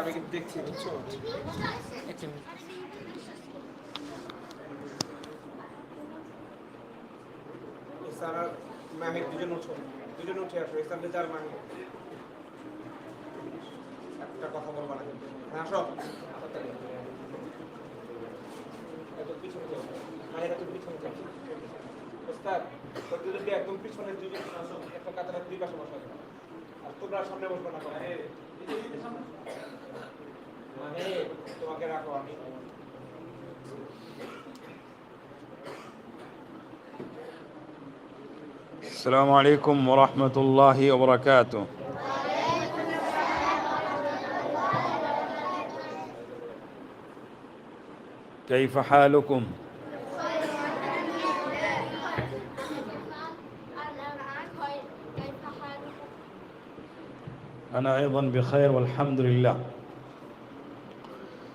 আমি কিন্তু দেখছি বুঝছ? সারা মাহির দুজন উঠো দুজন উঠে আসো ইসলাম রেজার মাহি। একটা কথা বলবা না হ্যাঁ আসো। দুজনকে একদম পিছনে দুজন আসো। একটা কাতারের দুই পাশে বসা। আর তোমরা সামনে বসবে না। তোমাকে রাখো আমি السلام عليكم ورحمة الله وبركاته كيف حالكم؟ أنا أيضا بخير والحمد لله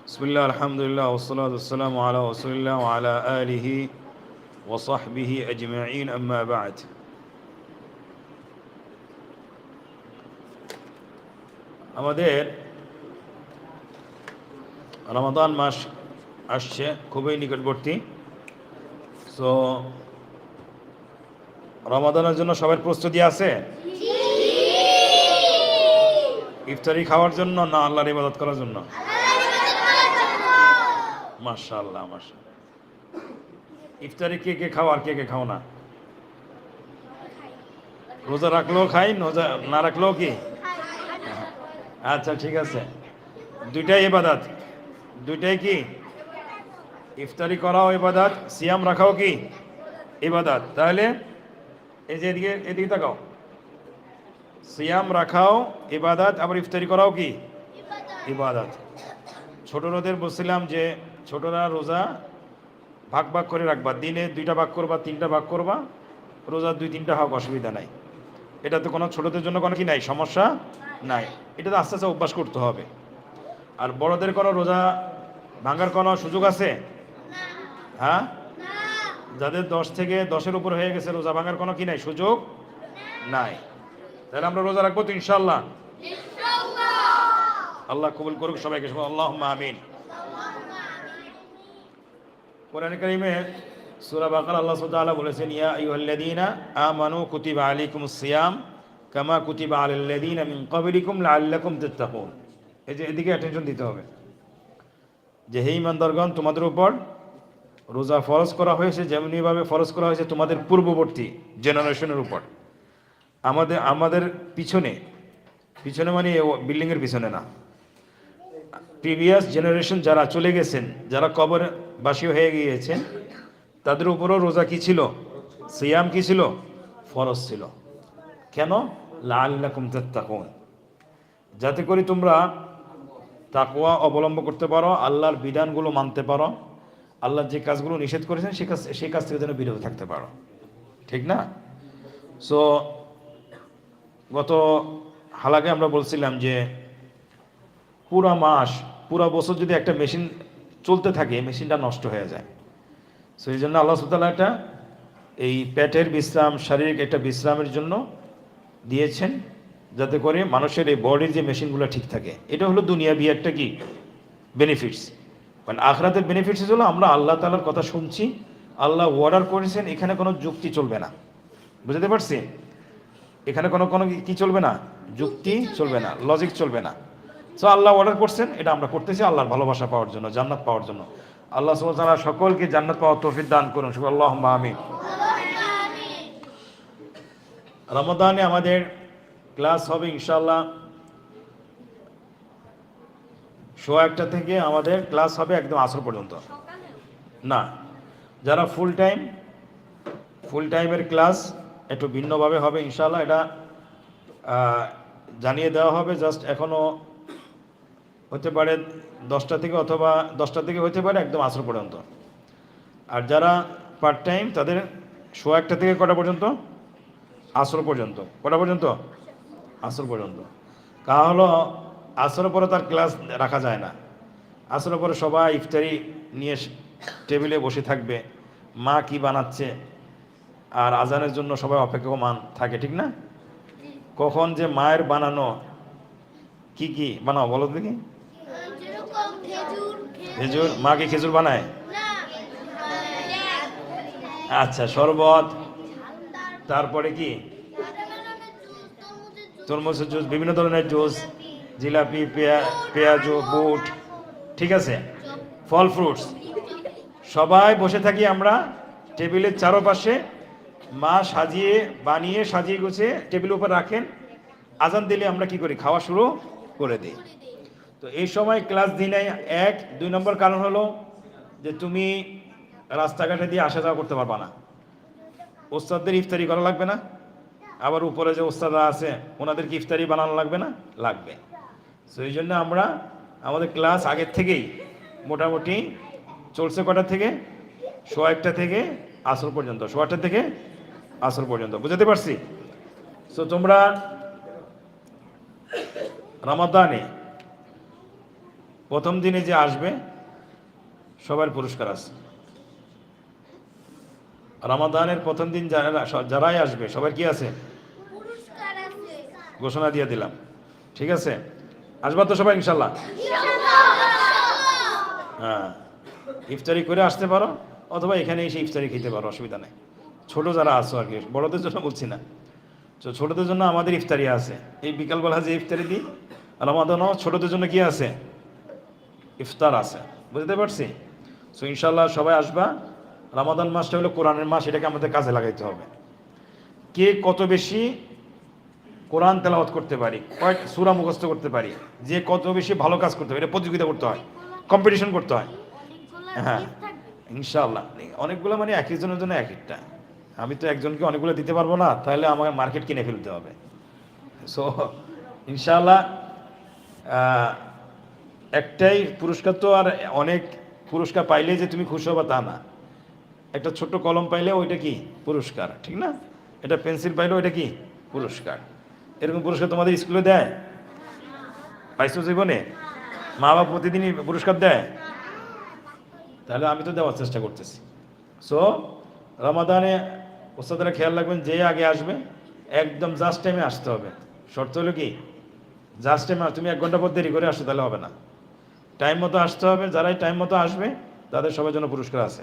بسم الله الحمد لله والصلاة والسلام على رسول الله وعلى آله وصحبه أجمعين أما بعد আমাদের রমাদান মাস আসছে খুবই নিকটবর্তী সো রমাদানের জন্য সবার প্রস্তুতি আছে ইফতারি খাওয়ার জন্য না আল্লাহর ইবাদত করার জন্য? মাশাআল্লাহ মাশা ইফতারি কে কে খাও আর কে কে খাও না? রোজা রাখলেও খাই, রোজা না রাখলেও কি? আচ্ছা ঠিক আছে। দুইটাই ইবাদত। দুইটাই কি? ইফতারি করাও ইবাদত, সিয়াম রাখাও কি? ইবাদত। তাহলে এই যে এদিকে এদিকে তাকাও। সিয়াম রাখাও ইবাদত আবার ইফতারি করাও কি? ইবাদত। ছোটরাদের বলছিলাম যে ছোটরা রোজা ভাগ ভাগ করে রাখবা। দিনে দুইটা ভাগ করবা তিনটা ভাগ করবা। রোজা দুই তিনটা হোক অসুবিধা নাই। এটা তো কোনো ছোটদের জন্য কোনো কি নাই? সমস্যা নাই। এটা তো আস্তে আস্তে অভ্যাস করতে হবে। আর বড়দের কোনো রোজা ভাঙার কোনো সুযোগ আছে? হ্যাঁ? যাদের দশ থেকে দশের উপর হয়ে গেছে রোজা ভাঙার কোনো কি নাই? সুযোগ নাই। তাহলে আমরা রোজা রাখব তো ইনশাল্লাহ আল্লাহ কবুল করুক সবাইকে আল্লাহ আমিন। কোরআন কারিমে সূরা বাকারা আল্লাহ সুবহানাহু বলেছেন ইয়া আইয়ুহাল্লাযীনা আমানু কুতিবা আলাইকুমুস সিয়াম কামা কুতিবা আলাল্লাযীনা মিন ক্বাবলিকুম লাআল্লাকুম তাত্তাকুন। এই যে এদিকে অ্যাটেনশন দিতে হবে। যে হে ইমানদারগণ তোমাদের উপর রোজা ফরজ করা হয়েছে যেমনিভাবে ফরজ করা হয়েছে তোমাদের পূর্ববর্তী জেনারেশনের উপর। আমাদের আমাদের পিছনে পিছনে মানে বিল্ডিংয়ের পিছনে না। প্রিভিয়াস জেনারেশন যারা চলে গেছেন, যারা কবর বাসী হয়ে গিয়েছেন, তাদের উপরও রোজা কি ছিল? সিয়াম কি ছিল? ফরজ ছিল। কেন? লাল্লাকুম তাত্তাকুন। যাতে করে তোমরা তাকুয়া অবলম্বন করতে পারো, আল্লাহর বিধানগুলো মানতে পারো, আল্লাহ যে কাজগুলো নিষেধ করেছেন সেই কাজ সেই কাজ থেকে যেন বিরত থাকতে পারো। ঠিক না? সো গত হালাকে আমরা বলছিলাম যে পুরা মাস, পুরা বছর যদি একটা মেশিন চলতে থাকে, মেশিনটা নষ্ট হয়ে যায়। সো এই জন্য আল্লাহ সুতালা একটা এই পেটের বিশ্রাম, শারীরিক একটা বিশ্রামের জন্য দিয়েছেন যাতে করে মানুষের এই বডির যে মেশিনগুলো ঠিক থাকে। এটা হলো দুনিয়া বি একটা কি? বেনিফিটস মানে আখরাতের বেনিফিটস হলো আমরা আল্লাহ তালার কথা শুনছি, আল্লাহ অর্ডার করেছেন, এখানে কোনো যুক্তি চলবে না। বুঝতে পারছি? এখানে কোনো কোনো কি চলবে না? যুক্তি চলবে না লজিক চলবে না। সো আল্লাহ অর্ডার করছেন এটা আমরা করতেছি আল্লাহর ভালোবাসা পাওয়ার জন্য জান্নাত পাওয়ার জন্য। আল্লাহ সুবহানাহু সকলকে জান্নাত পাওয়ার তৌফিক দান করুন শুভ আল্লাহ আমিন। রমাদানে আমাদের ক্লাস হবে ইনশাল্লাহ শো একটা থেকে আমাদের ক্লাস হবে একদম আসর পর্যন্ত। না যারা ফুল টাইম ফুল টাইমের ক্লাস একটু ভিন্নভাবে হবে ইনশাল্লাহ এটা জানিয়ে দেওয়া হবে, জাস্ট এখনও হতে পারে দশটা থেকে অথবা দশটা থেকে হতে পারে একদম আসর পর্যন্ত। আর যারা পার্ট টাইম তাদের শো একটা থেকে কটা পর্যন্ত? আসর পর্যন্ত। কটা পর্যন্ত? আসর পর্যন্ত। কা হলো, আসরের পরে তার ক্লাস রাখা যায় না। আসরের পরে সবাই ইফতারি নিয়ে টেবিলে বসে থাকবে। মা কি বানাচ্ছে? আর আজানের জন্য সবাই অপেক্ষমান থাকে, ঠিক না? কখন যে মায়ের বানানো, কি কি বানাও বলো দেখি? খেজুর, মা কি খেজুর বানায়? আচ্ছা শরবত, তারপরে কি? তরমুজের জুস, বিভিন্ন ধরনের জুস, জিলাপি, পেঁয়া, পেঁয়াজু, বুট, ঠিক আছে? ফল ফ্রুটস, সবাই বসে থাকি আমরা টেবিলের চারপাশে মা সাজিয়ে, বানিয়ে, সাজিয়ে গুছিয়ে টেবিলের উপর রাখেন। আজান দিলে আমরা কি করি? খাওয়া শুরু করে দিই। তো এই সময় ক্লাস দিনে এক, দুই নম্বর কারণ হলো যে তুমি রাস্তাঘাটে দিয়ে আসা যাওয়া করতে পারবা না। ওস্তাদদের ইফতারি করা লাগবে না। আবার উপরে যে ওস্তাদরা আছে ওনাদেরকে ইফতারি বানানো লাগবে না? লাগবে। তো এই জন্য আমরা আমাদের ক্লাস আগের থেকেই মোটামুটি চলছে কটা থেকে? শো একটা থেকে আসর পর্যন্ত। আটটা থেকে আসর পর্যন্ত। বুঝতে পারছি? তো তোমরা রামাদানে প্রথম দিনে যে আসবে সবার পুরস্কার আছে। রামাদানের প্রথম দিন যারা যারাই আসবে সবার কি আছে? আছে। ঘোষণা দিয়ে দিলাম। ঠিক আছে? আসবা তো সবাই ইনশাল্লাহ। হ্যাঁ। ইফতারি করে আসতে পারো অথবা এখানে এসে ইফতারি খেতে পারো অসুবিধা নেই। ছোট যারা আছো আর কি, বড়দের জন্য বলছি না। তো ছোটদের জন্য আমাদের ইফতারি আছে। এই বিকালবেলা যে ইফতারি দিই আর রমাদানও ছোটদের জন্য কি আছে? ইফতার আছে। বুঝতে পারছি? সো ইনশাল্লাহ সবাই আসবা। রামাদান মাসটা হলো কোরআনের মাস, এটাকে আমাদের কাজে লাগাইতে হবে। কে কত বেশি কোরআন তেলাওয়াত করতে পারি, কয়েক সুরা মুখস্থ করতে পারি, যে কত বেশি ভালো কাজ করতে পারি, এটা প্রতিযোগিতা করতে হয় কম্পিটিশন করতে হয়। হ্যাঁ ইনশাল্লাহ অনেকগুলো মানে এক একজনের জন্য এক একটা। আমি তো একজনকে অনেকগুলো দিতে পারব না তাহলে আমাকে মার্কেট কিনে ফেলতে হবে। সো ইনশাআল্লাহ আহ, একটাই পুরস্কার তো আর অনেক পুরস্কার পাইলে যে তুমি খুশি হবা তা না। একটা ছোট্ট কলম পাইলে ওইটা কি? পুরস্কার ঠিক না? এটা পেন্সিল পাইলে ওইটা কি? পুরস্কার। এরকম পুরস্কার তোমাদের স্কুলে দেয়? পাইছো জীবনে? মা বাবা প্রতিদিনই পুরস্কার দেয়? তাহলে আমি তো দেওয়ার চেষ্টা করতেছি। সো রমাদানে ওস্তাদরা খেয়াল রাখবেন যে আগে আসবে একদম জাস্ট টাইমে আসতে হবে। শর্ত হলো কি? জাস্ট টাইমে তুমি এক ঘণ্টা পর দেরি করে আসো তাহলে হবে না। টাইম মতো আসতে হবে যারাই টাইম মতো আসবে তাদের সবার জন্য পুরস্কার আছে।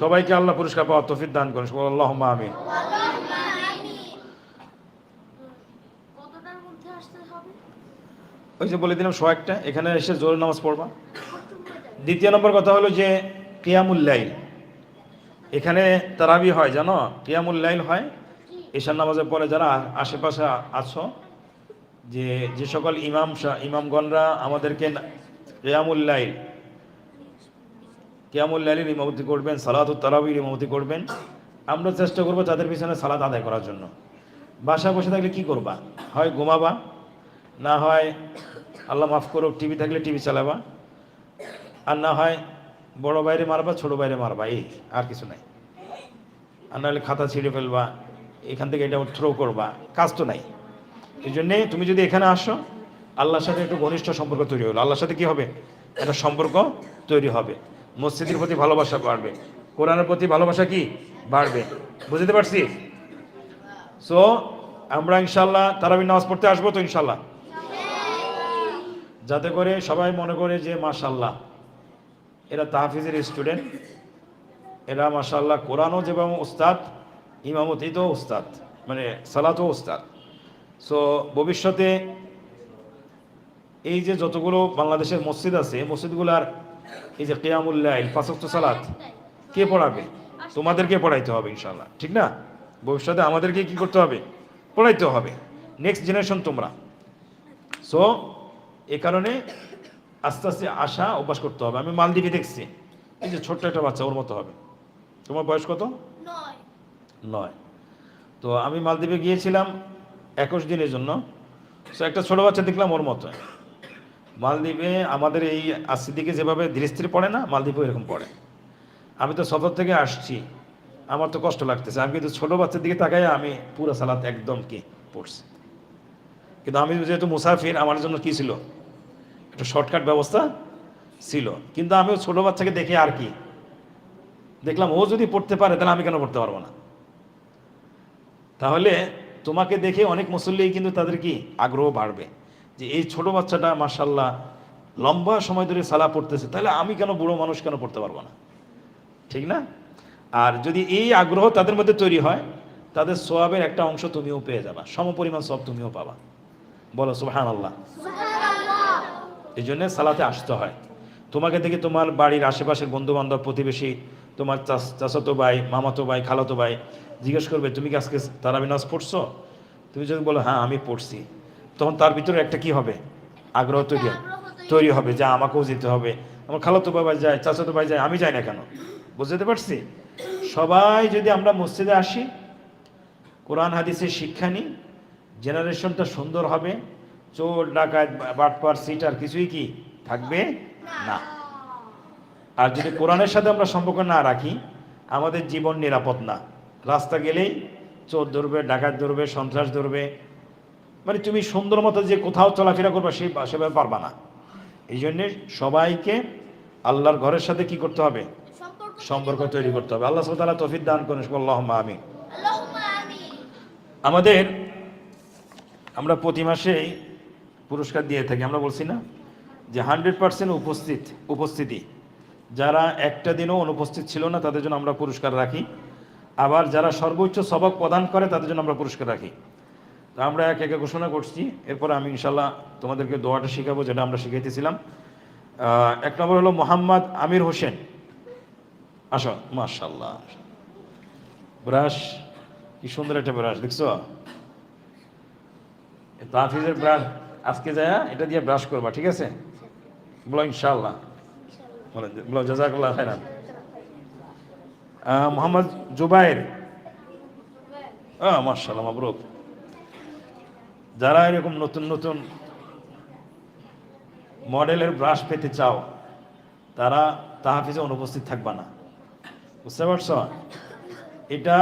সবাইকে আল্লাহ পুরস্কার পাওয়া তফিক দান করেন। আল্লাহ আমি ওই যে বলে দিলাম শো একটা। এখানে এসে জোর নামাজ পড়বা। দ্বিতীয় নম্বর কথা হলো যে কিয়ামুল্লাইল এখানে তারাবি হয়, জানো? কিয়ামুল্লাইল হয়। ঈশান নামাজের পরে যারা আশেপাশে আছো, যে যে সকল ইমাম ইমামগণরা আমাদেরকে কিয়ামুল্লাইল কিয়ামুল্লাইলের ইমামতি করবেন সালাত তারাবির ইমামতি করবেন। আমরা চেষ্টা করব তাদের পিছনে সালাত আদায় করার জন্য। বাসায় বসে থাকলে কি করবা? হয় ঘুমাবা, না হয় আল্লাহ মাফ করুক, টিভি থাকলে টিভি চালাবা, আর না হয় বড় বাইরে মারবা, ছোট বাইরে মারবা, এই আর কিছু নাই। আর নাহলে খাতা ছিঁড়ে ফেলবা, এখান থেকে এটা থ্রো করবা, কাজ তো নাই। এই জন্যে তুমি যদি এখানে আসো, আল্লাহর সাথে একটু ঘনিষ্ঠ সম্পর্ক তৈরি হলো। আল্লাহর সাথে কি হবে? একটা সম্পর্ক তৈরি হবে। মসজিদের প্রতি ভালোবাসা বাড়বে। কোরআনের প্রতি ভালোবাসা কি? বাড়বে। বুঝতে পারছি? সো আমরা ইনশাল্লাহ তারাবি নামাজ পড়তে আসব তো ইনশাল্লাহ যাতে করে সবাই মনে করে যে মাশাল্লাহ এরা তাহফিজের স্টুডেন্ট এরা মাশাল্লাহ কোরআনও যেমন উস্তাদ ইমামতি তো উস্তাদ মানে সালাতও উস্তাদ। সো ভবিষ্যতে এই যে যতগুলো বাংলাদেশের মসজিদ আছে মসজিদগুলার এই যে কেয়ামুল্লাহ পাঁচক্ত সালাত, কে পড়াবে? তোমাদেরকে পড়াইতে হবে ইনশাল্লাহ ঠিক না? ভবিষ্যতে আমাদেরকে কি করতে হবে? পড়াইতে হবে। নেক্সট জেনারেশন তোমরা। সো এ কারণে আস্তে আস্তে আশা অভ্যাস করতে হবে। আমি মালদ্বীপে দেখছি। এই যে ছোট্ট একটা বাচ্চা ওর মতো হবে। তোমার বয়স কত? নয়। তো আমি মালদ্বীপে গিয়েছিলাম একুশ দিনের জন্য। সো একটা ছোটো বাচ্চা দেখলাম ওর মতো। মালদ্বীপে আমাদের এই আসিদিকে যেভাবে ধীরে পড়ে না মালদ্বীপও এরকম পড়ে। আমি তো সফর থেকে আসছি। আমার তো কষ্ট লাগতেছে। আমি কিন্তু ছোটো বাচ্চার দিকে তাকাই আমি পুরো সালাত একদম কি পড়ছি। কিন্তু আমি যেহেতু মুসাফির আমার জন্য কি ছিল? একটা শর্টকাট ব্যবস্থা ছিল। কিন্তু আমিও ছোটো বাচ্চাকে দেখে আর কি? দেখলাম ও যদি পড়তে পারে, তাহলে আমি কেন পড়তে পারব না? তাহলে তোমাকে দেখে অনেক মুসল্লি কিন্তু তাদের কি? আগ্রহ বাড়বে। যে এই ছোট বাচ্চাটা মার্শাল্লাহ লম্বা সময় ধরে সালা পড়তেছে, তাহলে আমি কেন বুড়ো মানুষ কেন পড়তে পারব না? ঠিক না? আর যদি এই আগ্রহ তাদের মধ্যে তৈরি হয়, তাদের সোয়াবের একটা অংশ তুমিও পেয়ে যাবা। সমপরিমাণ সব তুমিও পাবা। বলো সুহান আল্লাহ এই জন্য সালাতে আসতে হয়। তোমাকে দেখে তোমার বাড়ির আশেপাশের বন্ধু বান্ধব প্রতিবেশী, তোমার চাচ- চাচাতো ভাই, মামাতো ভাই, খালাতো ভাই জিজ্ঞেস করবে, তুমি কি আজকে তারাবি নামাজ পড়ছো? তুমি যদি বলো হ্যাঁ আমি পড়ছি। তখন তার ভিতরে একটা কি হবে? আগ্রহ তৈরি তৈরি হবে যা আমাকেও যেতে হবে। আমার খালাতো বাবা যায়, চাচাতো ভাই যায়, আমি যাই না কেন? বুঝতে পারছি? সবাই যদি আমরা মসজিদে আসি, কোরআন, হাদিসের শিক্ষা নিই জেনারেশনটা সুন্দর হবে। চোর ডাকাত বাটপার সিটার কিছুই কি থাকবে? না। আর যদি কোরআনের সাথে আমরা সম্পর্ক না রাখি আমাদের জীবন নিরাপদ না। রাস্তা গেলেই চোর ধরবে ডাকাত ধরবে সন্ত্রাস ধরবে। মানে তুমি সুন্দর মতো যে কোথাও চলাফেরা করবে সেই সেভাবে পারবা না। এই জন্যে সবাইকে আল্লাহর ঘরের সাথে কি করতে হবে? সম্পর্ক তৈরি করতে হবে। আল্লাহ তালা তফিক দান করেন। আল্লাহ আমি আমাদের আমরা প্রতি মাসেই পুরস্কার দিয়ে থাকি, আমরা বলছি না? যে হান্ড্রেড পার্সেন্ট উপস্থিত, উপস্থিতি। যারা একটা দিনও অনুপস্থিত ছিল না, তাদের জন্য আমরা পুরস্কার রাখি। আবার যারা সর্বোচ্চ সবক প্রদান করে, তাদের জন্য আমরা পুরস্কার রাখি। তো আমরা এক একে ঘোষণা করছি। এরপর আমি ইনশাল্লাহ তোমাদেরকে দোয়াটা শেখাবো, যেটা আমরা শিখাইতেছিলাম। এক নম্বর হলো মোহাম্মদ আমির হোসেন। আসো মাশাল্লাহ ব্রাশ, কি সুন্দর একটা ব্রাশ, দেখছ? তাফিজের ব্রাশ। আজকে যায় এটা দিয়ে ব্রাশ করবা, ঠিক আছে? বলো ইনশাল্লাহ বলো, জাজাকুল্লাহ খাইরান মোহাম্মদ জুবাইর। মার্শাল্লাহ মাবরুক। যারা এরকম নতুন নতুন মডেলের ব্রাশ পেতে চাও, তারা তাহাফিজে অনুপস্থিত থাকবা না। বুঝতে পারছ? এটা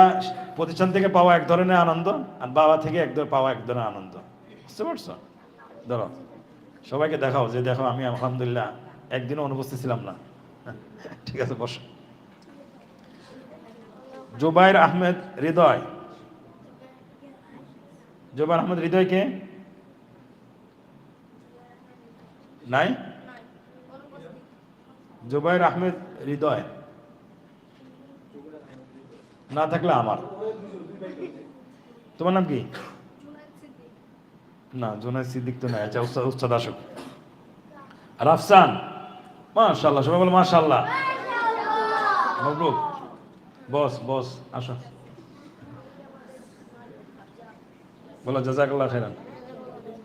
প্রতিষ্ঠান থেকে পাওয়া এক ধরনের আনন্দ, আর বাবা থেকে এক ধরনের পাওয়া এক ধরনের আনন্দ। বুঝতে পারছ? ধরো, সবাইকে দেখাও যে দেখো আমি আলহামদুলিল্লাহ একদিনও অনুপস্থিত ছিলাম না। ঠিক আছে, বসো। জুবাইর আহমেদ হৃদয়। জুবাইর আহমেদ হৃদয় কে? নাই? জুবাইর আহমেদ হৃদয়। না থাকলে আমার। তোমার নাম কি? না জুনাইদ সিদ্দিক তো নাই। আচ্ছা উস্তাদ উস্তাদ আসুক। রাফসান মাশাল্লাহ সবাই বলো মাশাল্লাহ বস বস, আসো। বলো, জাজাকাল্লাহ খেরান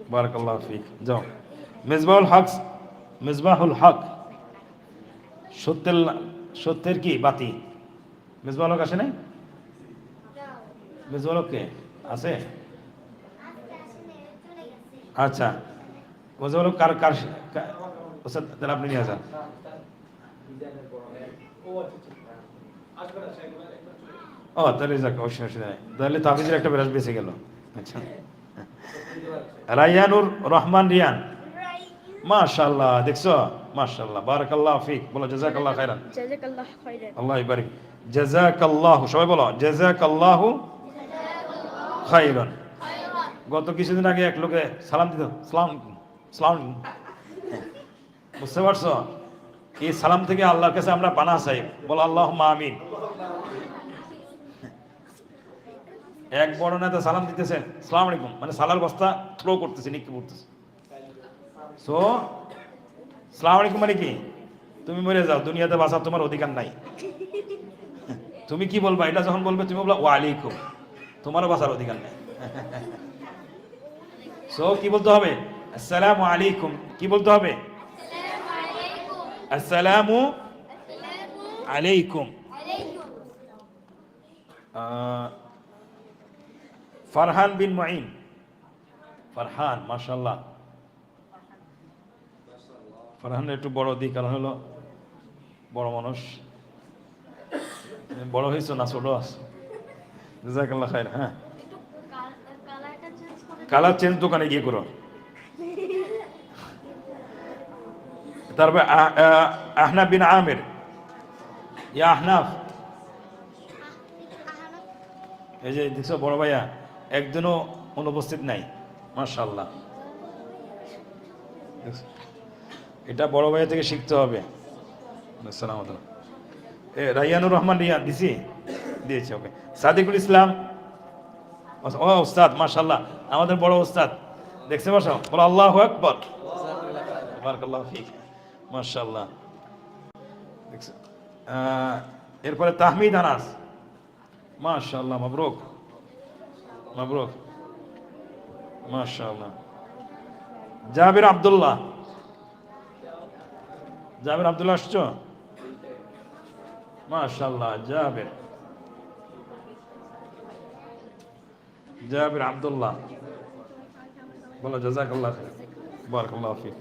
বারাকাল্লাহ ফিক। যাও। মেজবাহুল হক মেজবাহুল হক। সত্যের সত্যের কি? বাতি। মেজবাহুল হক আসে নাই? মেজবাহুল হক কে? আছে? আচ্ছা। মেজবাহুল হক কার কার তাহলে আপনি নিয়ে যান। ও তাহলে যাক অবশ্যই অসুবিধা নেই তাহলে তাফিজের একটা ব্রাশ বেঁচে গেল। আচ্ছা। রায়ানুর রহমান রিয়ান। মাশাআল্লাহ দেখছ? মাশাআল্লাহ বারাকাল্লাহ ফিক। বলো জাজাকাল্লাহ খাইরান জাযাকাল্লাহ খাইরান আল্লাহ ইবারিক জাজাকাল্লাহু সবাই বলো জাজাকাল্লাহু খাইরান গত কিছুদিন আগে এক লোকে সালাম দিত। সালাম সালাম। বুঝতে পারছ? এই সালাম থেকে আল্লাহর কাছে আমরা পানা চাই। বলো আল্লাহ আমিন। এক বড় নেতা সালাম দিতেছেন সালাম আলাইকুম। মানে সালার বস্তা থ্রো করতেছে, নিক্ষেপ করতেছে। সো সালাম আলাইকুম মানে কি? তুমি মরে যাও, দুনিয়াতে বাঁচার তোমার অধিকার নাই। তুমি কি বলবা? এটা যখন বলবে, তুমি বলবা ওয়ালাইকুম তোমারও বাঁচার অধিকার নাই। সো কি বলতে হবে? আসসালামু আলাইকুম। কি বলতে হবে? আসসালামু আলাইকুম। ফারহান বিন মাইন ফারহান মাশাল্লাহ ফারহান একটু বড় দিক, কারণ হলো বড় মানুষ। বড় হয়েছো না ছোট আছো? জাজাকাল্লাহ খায়ের হ্যাঁ একটু কালারটা চেঞ্জ করে কালার চেঞ্জ দোকানে গিয়ে করো। তারপরে আহ- আহ, আহনাফ বিন আমির। ইয়া আহনাফ। এই যে দেখছ বড় ভাইয়া একদিনও অনুপস্থিত নাই মার্শাল্লাহ? এটা বড় ভাইয়া থেকে শিখতে হবে। আসসালাম এ রাইয়ানুর রহমান রিয়া দিছি? দিয়েছি ওকে। সাদিকুল ইসলাম। ও ওস্তাদ মাশাল্লাহ আমাদের বড় ওস্তাদ দেখছে বসো, বলো, আল্লাহ আকবর। মাশাল্লাহ এরপরে তাহমিদ আনাস। মাশাল্লাহ মবরুক মবরুক মাশাল্লাহ জাবির আব্দুল্লাহ। জাবির আবদুল্লাহ আসছো? মাশাল্লাহ জাবির। জাবির আব্দুল্লাহ। বলো, জাজাকাল্লাহ। বারাকাল্লাহ ফিক।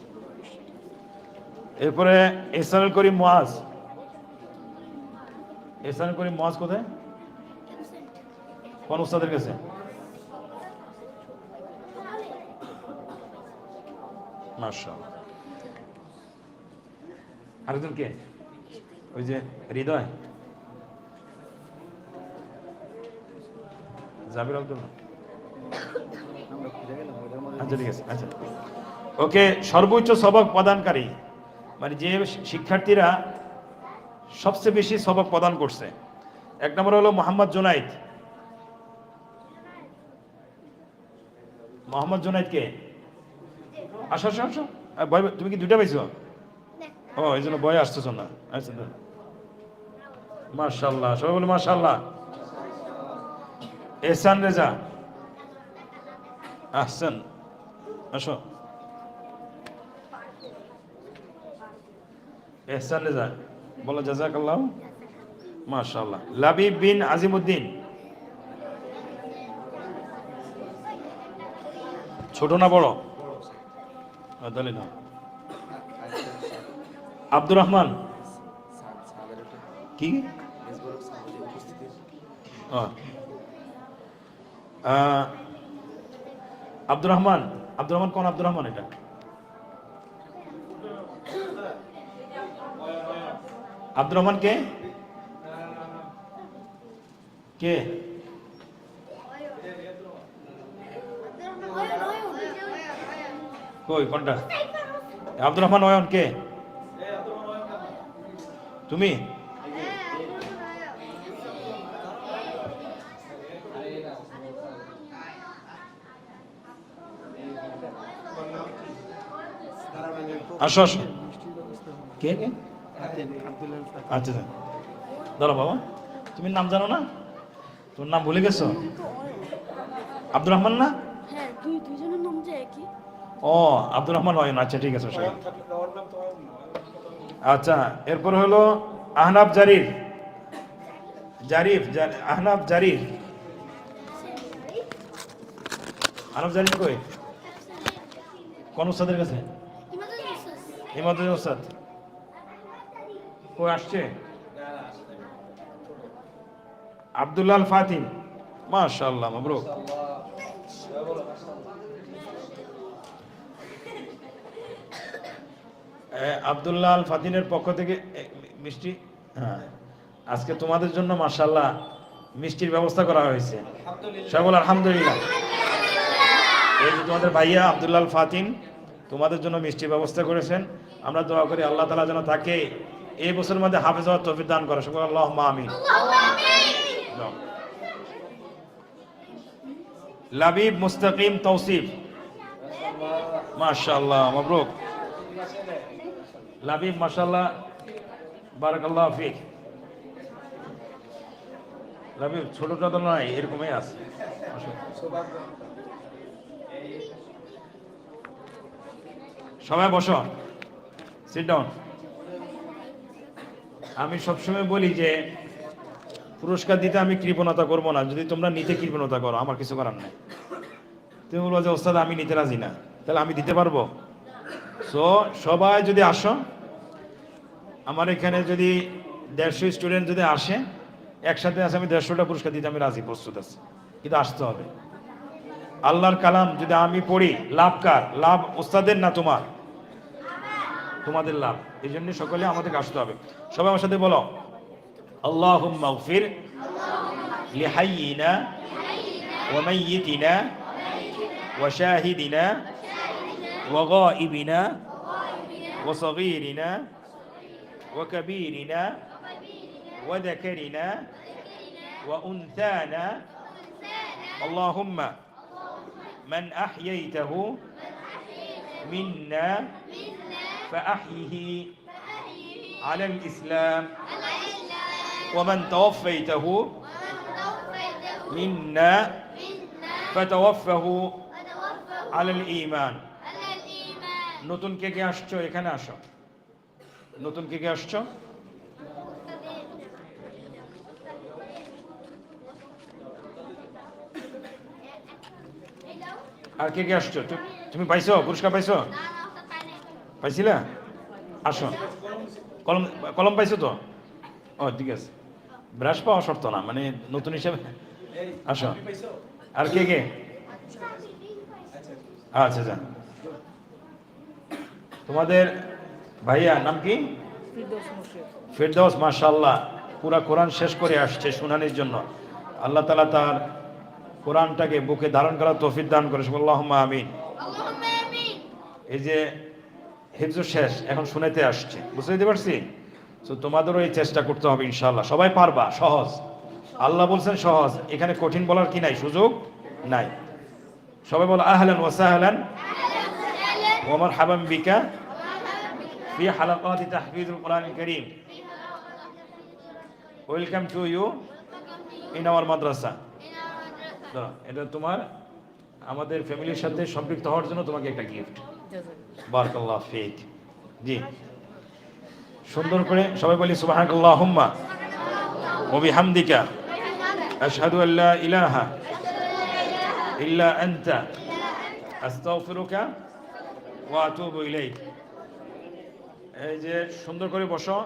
এরপরে এহসানুল করিম মোয়াজ এহসানুল করিম মোয়াজ কোথায়? কোন উস্তাদের কাছে? মাশাআল্লাহ। আরেকজন কে? ওই যে হৃদয়। জাবির আব্দুল্লাহ। আচ্ছা ঠিক আছে আচ্ছা। ওকে, সর্বোচ্চ সবক প্রদানকারী। মানে যে শিক্ষার্থীরা সবচেয়ে বেশি সবক প্রদান করছে। এক নম্বর হলো মোহাম্মদ জোনাইদ। মোহাম্মদ জোনাইদ কে? আসো আসো আসো। তুমি কি দুইটা পাইছো? ও, এই জন্য ভয় আসতেছ না। আচ্ছা মার্শাল্লাহ সবাই বলে মার্শাল্লাহ এহসান রেজা। আহসান। আসো। এহসান রেজা বলো জাজাকাল্লাহ মাশাআল্লাহ। লাবিব বিন আজিমউদ্দিন ছোট না বড়? তাহলে না আব্দুর রহমান। কি? আব্দুর রহমান। আব্দুর রহমান কোন আব্দুর রহমান এটা? আব্দুর রহমান কে? কে? কই, কোনটা? আব্দুর রহমান নয়ন কে? তুমি? আসো আসো। কে? কে আচ্ছা ধরো বাবা। তুমি নাম জানো না? তোর নাম ভুলে গেছো? আব্দুর রহমান না? হ্যাঁ দুই দুজনের নাম যে একই। ও আব্দুর রহমান নয়ন আচ্ছা ঠিক আছে। আচ্ছা এরপর হলো আহনাব জারির। জারিফ আহনাব জারির। আহনাব জারির কই? কোন উস্তাদের কাছে? ইমাদুল উস্তাদ কই আসছে? আব্দুল্লাহ ফাতিম মাশাআল্লাহ মাবরুক আব্দুল্লাহ আল ফাতিনের পক্ষ থেকে মিষ্টি? হ্যাঁ। আজকে তোমাদের জন্য মাশাল্লাহ মিষ্টির ব্যবস্থা করা হয়েছে। সকল আলহামদুলিল্লাহ। এই যে তোমাদের ভাইয়া আব্দুল্লাহ আল ফাতিন তোমাদের জন্য মিষ্টির ব্যবস্থা করেছেন। আমরা দোয়া করি আল্লাহ তালা যেন তাকে এই বছরের মধ্যে হাফেজ হওয়ার তৌফিক দান করে। সকল আল্লাহ যাও। লাবিব, মুস্তাকিম তৌসিফ মাশাআল্লাহ, মাবরুক। লাবিব, মাশাআল্লাহ, বারাকাল্লাহ ফিক। লাবিব, ছোটটা তো নয়, এরকমই আছে আসো। সৌভাগ্য সবাই বসো। সিট ডাউন আমি সবসময় বলি যে, পুরস্কার দিতে আমি কৃপণতা করব না। যদি তোমরা নিতে কৃপণতা করো, আমার কিছু করার নেই। তুমি বলব যে, ওস্তাদ, আমি নিতে রাজি না। তাহলে আমি দিতে পারব? সো সবাই যদি আসো, আমার এখানে যদি দেড়শো স্টুডেন্ট যদি আসে, একসাথে আসে আমি দেড়শোটা পুরস্কার দিতে আমি রাজি, প্রস্তুত আছি। কিন্তু আসতে হবে। আল্লাহর কালাম যদি আমি পড়ি, লাভ কার? লাভ ওস্তাদের না তোমার? তোমাদের লাভ এই জন্য সকলে আমাদেরকে আসতে হবে সবাই আমার সাথে বলো আল্লাহ মাগফির লিহাইয়িনা ওয়া মাইয়িতিনা ওয়া শাহিদিনা ওয়া গাইবিনা وصغيرنا وكبيرنا وذكرنا وأنثانا اللهم من أحييته منا فأحيه على الإسلام ومن توفيته منا فتوفه على الإيمان নতুন কে কে আসছো এখানে আসো নতুন কে কে আসছো আর কে কে আসছো তু- তুমি পাইছো পুরস্কার পাইছো পাইছিলা? আসো। কলম কলম পাইছো তো? ও ঠিক আছে। ব্রাশ পাওয়া শর্ত না মানে নতুন হিসেবে। আসো। আর কে কে? আচ্ছা আচ্ছা। তোমাদের ভাইয়া নাম কি? ফেরদৌস মাশাল্লাহ পুরা কোরআন শেষ করে আসছে শুনানির জন্য। আল্লাহ তালা তার কোরআনটাকে বুকে ধারণ করার তৌফিক দান করে আল্লাহ আমিন। এই যে হিফজু শেষ, এখন শুনেতে আসছে। বুঝতে দিতে পারছি? তো তোমাদেরও এই চেষ্টা করতে হবে ইনশাল্লাহ সবাই পারবা, সহজ। আল্লাহ বলছেন সহজ। এখানে কঠিন বলার কি নাই, সুযোগ নাই। সবাই বলো, আহলেন ওয়াসাহলেন ওমর হাবাম বিকা ফি হালাকাতি তাহফিজুল কোরআন করিম। ওয়েলকাম টু ইউ ইন আমার মাদ্রাসা। এটা তোমার, আমাদের ফ্যামিলির সাথে সম্পৃক্ত হওয়ার জন্য তোমাকে একটা গিফট। বারাকাল্লাহ ফিক। জি। সুন্দর করে সবাই বলি সুবহানাকাল্লাহুম্মা ওবি হামদিকা আশহাদু আল্লাহ ইলাহা ইল্লা আনতা। আস্তাগফিরুকা ওয়া আতুবু ইলাইক। এই যে সুন্দর করে বসো।